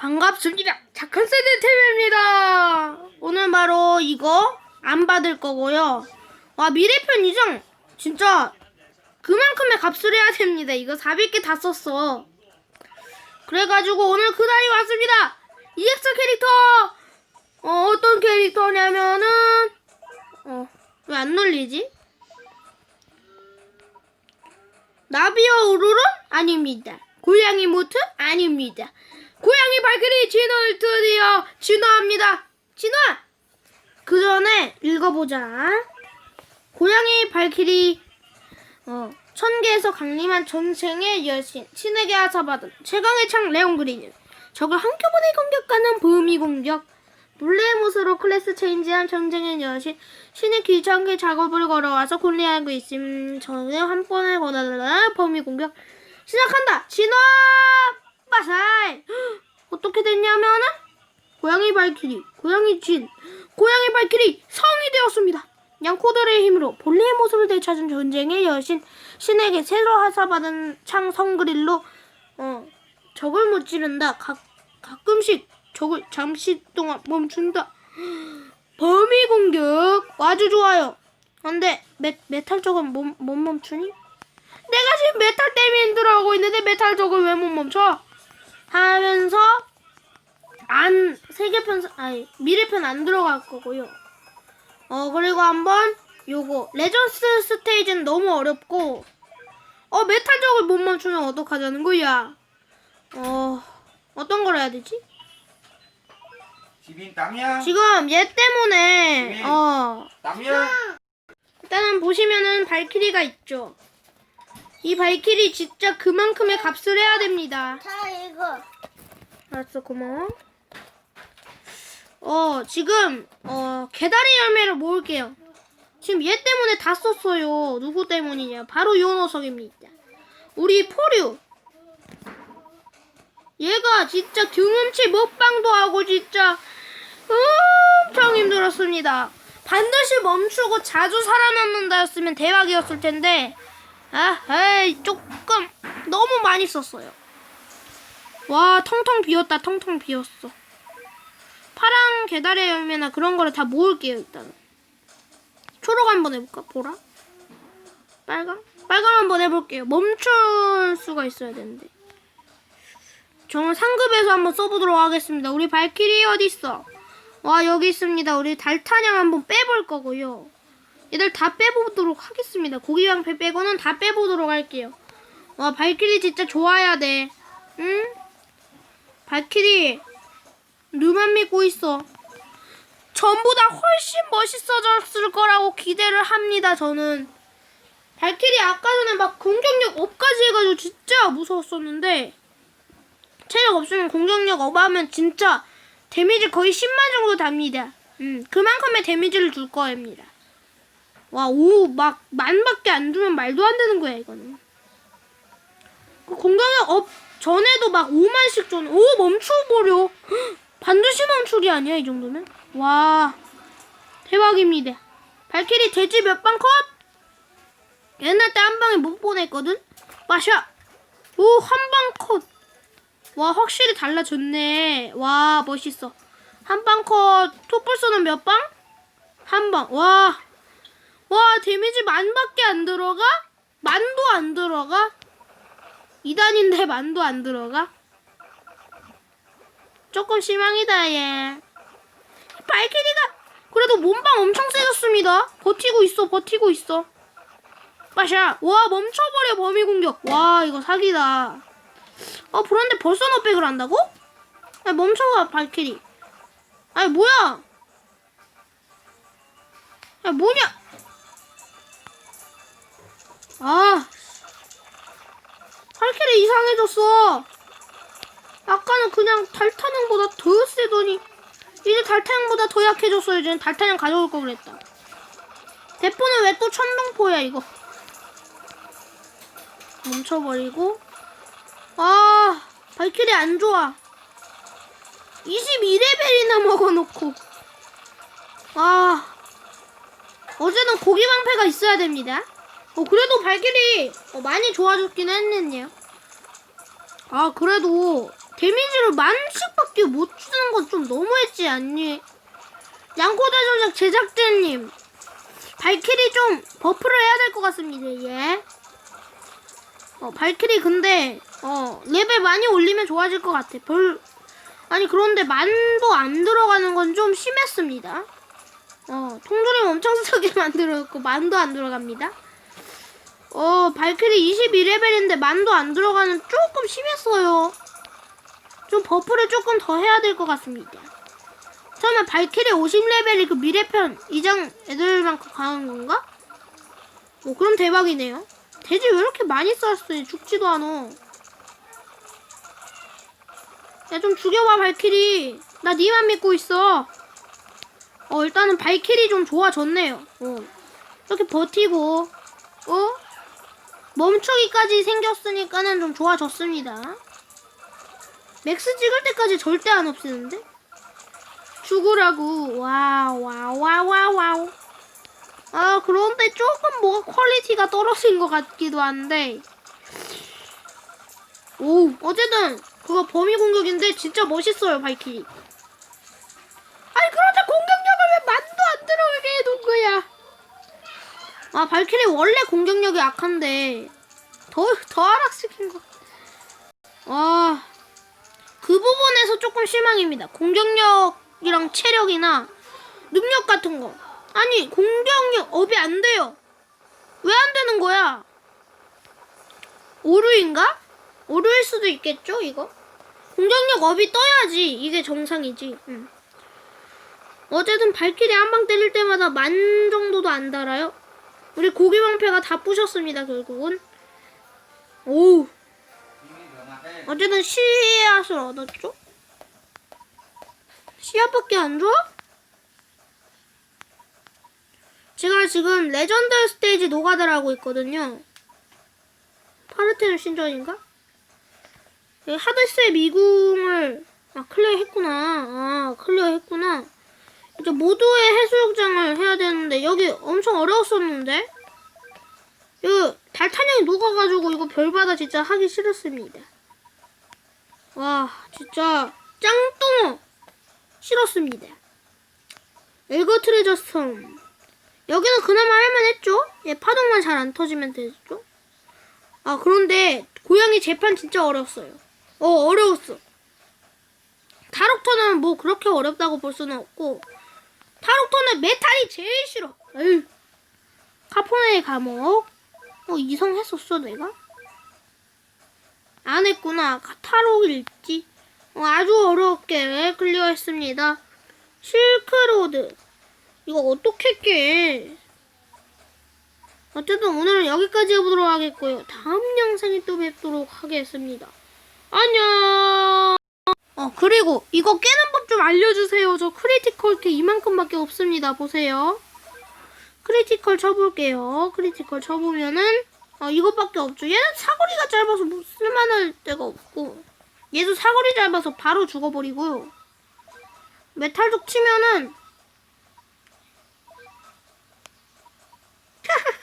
반갑습니다. 착한 세대 템입니다. 오늘 바로 이거 안 받을 거고요. 와 미래편 이정 진짜 그만큼의 값을 해야 됩니다. 이거 400개 다 썼어. 그래가지고 오늘 그 날이 왔습니다. EX 캐릭터 어, 어떤 캐릭터냐면은 어 왜안 눌리지? 나비어 우르르 아닙니다. 고양이 모트 아닙니다. 고양이 발길이 진화를 드디어 진화합니다. 진화! 그 전에 읽어보자. 고양이 발길이 어, 천계에서 강림한 전생의 여신 신에게 하사받은 최강의 창 레온 그린은 적을 한꺼번에 공격하는 범위 공격 물레의 못으로 클래스 체인지한 전쟁의 여신 신의 귀찮게 작업을 걸어와서 곤리하고 있음 적을 한 번에 거달라 범위 공격 시작한다 진화 빠살. 어떻게 됐냐면은 고양이 발키리 고양이 진 고양이 발키리 성이 되었습니다. 양코들의 힘으로 본래의 모습을 되찾은 전쟁의 여신 신에게 새로 하사받은 창 성그릴로 어 적을 못 찌른다. 가, 가끔씩 적을 잠시 동안 멈춘다. 범위 공격 아주 좋아요. 근데 메, 메탈 적은 못, 못 멈추니? 내가 지금 메탈 때문에 힘들어하고 있는데 메탈 적을 왜못 멈춰? 하면서 안 세계편 아니 미래편 안 들어갈 거고요. 어 그리고 한번 요거 레전스 스테이지는 너무 어렵고 어 메탈 적을 못 멈추면 어떡하자는 거야? 어 어떤 걸 해야 되지? 지빈 땀이야? 지금 얘 때문에 네. 어 땀이야? 일단은 보시면은 발키리가 있죠. 이 발키리 진짜 그만큼의 값을 해야 됩니다. 자 이거 알았어 고마워. 어 지금 어 개다리 열매를 모을게요. 지금 얘 때문에 다 썼어요. 누구 때문이냐? 바로 요 녀석입니다. 우리 포류. 얘가 진짜 경험치 먹방도 하고 진짜 엄청 힘들었습니다. 반드시 멈추고 자주 살아남는다였으면 대박이었을 텐데 아, 에이 조금 너무 많이 썼어요. 와, 텅텅 비었다, 텅텅 비었어. 파랑 개다리 열매나 그런 거를 다 모을게요, 일단. 초록 한번 해볼까? 보라? 빨강? 빨강 한번 해볼게요. 멈출 수가 있어야 되는데. 저는 상급에서 한번 써보도록 하겠습니다. 우리 발키리 어딨어? 와, 여기 있습니다. 우리 달타냥 한번 빼볼 거고요. 얘들 다 빼보도록 하겠습니다. 고기방패 빼고는 다 빼보도록 할게요. 와, 발키리 진짜 좋아야 돼. 응? 발키리 누만 믿고 있어. 전보다 훨씬 멋있어졌을 거라고 기대를 합니다. 저는 발키리 아까 전에 막 공격력 업까지 해가지고 진짜 무서웠었는데 체력 없으면 공격력 업하면 진짜 데미지 거의 10만 정도 답니다. 음 그만큼의 데미지를 줄 거입니다. 와 오 막 만밖에 안 주면 말도 안 되는 거야 이거는. 그 공격력 업 전에도 막 5만씩 전, 오, 멈춰버려. 헉, 반드시 멈추기 아니야, 이 정도면? 와, 대박입니다. 발키리 돼지 몇 방 컷? 옛날 때 한 방에 못 보냈거든? 마샤! 오, 한 방 컷! 와, 확실히 달라졌네. 와, 멋있어. 한 방 컷, 톱불 쏘는 몇 방? 한 방. 와, 와, 데미지 만밖에 안 들어가? 만도 안 들어가? 2단인데 만도 안 들어가? 조금 실망이다 얘. 발키리가 그래도 몸빵 엄청 세졌습니다. 버티고 있어 버티고 있어. 빠샤 와 멈춰버려 범위 공격. 와 이거 사기다. 어 그런데 벌써 너백을 한다고? 아 멈춰봐 발키리. 아니 뭐야? 야 뭐냐? 아 발키리 이상해졌어. 아까는 그냥 달타냥보다 더 세더니 이제 달타냥보다 더 약해졌어. 이제는 달타냥 가져올 걸 그랬다. 대포는 왜 또 천둥포야 이거? 멈춰버리고 아 발키리 안 좋아. 22레벨이나 먹어놓고 아 어제는 고기 방패가 있어야 됩니다. 어 그래도 발길이 어, 많이 좋아졌긴 했네요. 아 그래도 데미지를 만씩밖에 못 주는 건 좀 너무했지 않니? 양코다 조작 제작자님 발키리 좀 버프를 해야 될 것 같습니다. 예. 어 발키리 근데 어 레벨 많이 올리면 좋아질 것 같아. 별 아니 그런데 만도 안 들어가는 건 좀 심했습니다. 어 통조림 엄청 세게 만들어놓고 만도 안 들어갑니다. 어 발키리 22레벨인데 만도 안 들어가는 조금 심했어요. 좀 버프를 조금 더 해야 될 것 같습니다. 설마 발키리 50레벨이 그 미래편 이장 애들만큼 강한 건가? 뭐 그럼 대박이네요. 돼지 왜 이렇게 많이 쐈어? 죽지도 않아. 야좀 죽여봐 발키리. 나 니만 믿고 있어. 어 일단은 발키리 좀 좋아졌네요. 어 이렇게 버티고 어 멈추기까지 생겼으니까는 좀 좋아졌습니다. 맥스 찍을 때까지 절대 안 없애는데? 죽으라고. 와우, 와우, 와우, 와우, 와우. 아, 그런데 조금 뭐가 퀄리티가 떨어진 것 같기도 한데. 오, 어쨌든, 그거 범위 공격인데 진짜 멋있어요, 발키리. 아니, 그런데 공격력을 왜 만도 안 들어가게 해놓은 거야? 아, 발키리 원래 공격력이 약한데, 더, 더 하락시킨 거. 아, 그 부분에서 조금 실망입니다. 공격력이랑 체력이나 능력 같은 거. 아니, 공격력 업이 안 돼요. 왜 안 되는 거야? 오류인가? 오류일 수도 있겠죠, 이거? 공격력 업이 떠야지. 이게 정상이지. 응. 어쨌든 발키리 한방 때릴 때마다 만 정도도 안 달아요. 우리 고기 방패가 다 부셨습니다, 결국은. 오우. 어쨌든 씨앗을 얻었죠? 씨앗밖에 안 줘? 제가 지금 레전드 스테이지 노가다를 하고 있거든요. 파르테는 신전인가? 예, 하데스의 미궁을 아 클리어 했구나. 아 클리어 했구나. 이제 모두의 해수욕장을 해야 되는데 여기 엄청 어려웠었는데 여기 달탄형이 녹아가지고 이거 별바다 진짜 하기 싫었습니다. 와, 진짜 짱뚱어 싫었습니다. 엘거 트레저 스톰. 여기는 그나마 할만했죠? 예, 파동만 잘 안 터지면 되죠? 아, 그런데 고양이 재판 진짜 어려웠어요. 어, 어려웠어. 타록터는 뭐 그렇게 어렵다고 볼 수는 없고 타록터는 메탈이 제일 싫어. 에휴. 카포네의 감옥. 어, 이성했었어, 내가? 안 했구나. 카타로그일지. 어, 아주 어렵게 클리어했습니다. 실크로드. 이거 어떻게 깨? 어쨌든 오늘은 여기까지 해보도록 하겠고요. 다음 영상에 또 뵙도록 하겠습니다. 안녕! 어, 그리고 이거 깨는 법 좀 알려주세요. 저 크리티컬 게 이만큼밖에 없습니다. 보세요. 크리티컬 쳐볼게요. 크리티컬 쳐보면은 어, 이것밖에 없죠. 얘는 사거리가 짧아서 뭐 쓸만할 데가 없고 얘도 사거리 짧아서 바로 죽어버리고요. 메탈족 치면은